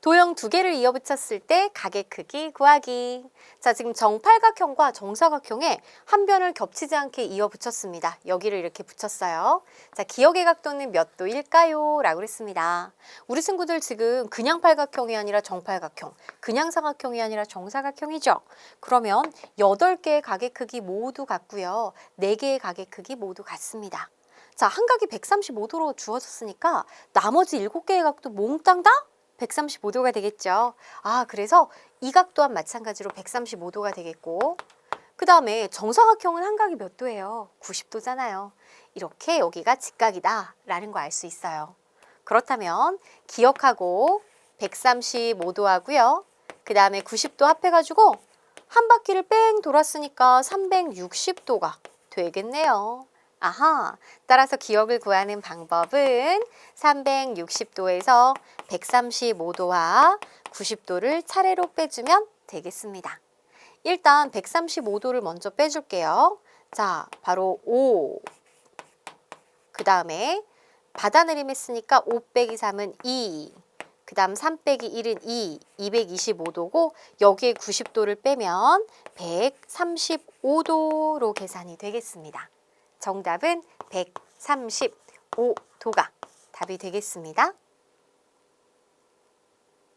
도형 두 개를 이어 붙였을 때 가게 크기 구하기. 자, 지금 정팔각형과 정사각형에 한 변을 겹치지 않게 이어 붙였습니다. 여기를 이렇게 붙였어요. 자, 기억의 각도는 몇 도일까요? 라고 그랬습니다. 우리 친구들 지금 그냥 팔각형이 아니라 정팔각형, 그냥 사각형이 아니라 정사각형이죠. 그러면 여덟 개의 가게 크기 모두 같고요. 네 개의 가게 크기 모두 같습니다. 자, 한 각이 135도로 주어졌으니까 나머지 일곱 개의 각도 몽땅 다 135도가 되겠죠. 아, 그래서 이 각 또한 마찬가지로 135도가 되겠고 그 다음에 정사각형은 한 각이 몇 도예요? 90도잖아요. 이렇게 여기가 직각이다 라는 거 알 수 있어요. 그렇다면 기억하고 135도 하고요. 그 다음에 90도 합해가지고 한 바퀴를 뺑 돌았으니까 360도가 되겠네요. 아하, 따라서 기억을 구하는 방법은 360도에서 135도와 90도를 차례로 빼주면 되겠습니다. 일단 135도를 먼저 빼줄게요. 자, 바로 5. 그 다음에 받아내림 했으니까 5 빼기 3은 2. 그 다음 3 빼기 1은 2. 225도고 여기에 90도를 빼면 135도로 계산이 되겠습니다. 정답은 135도가 답이 되겠습니다.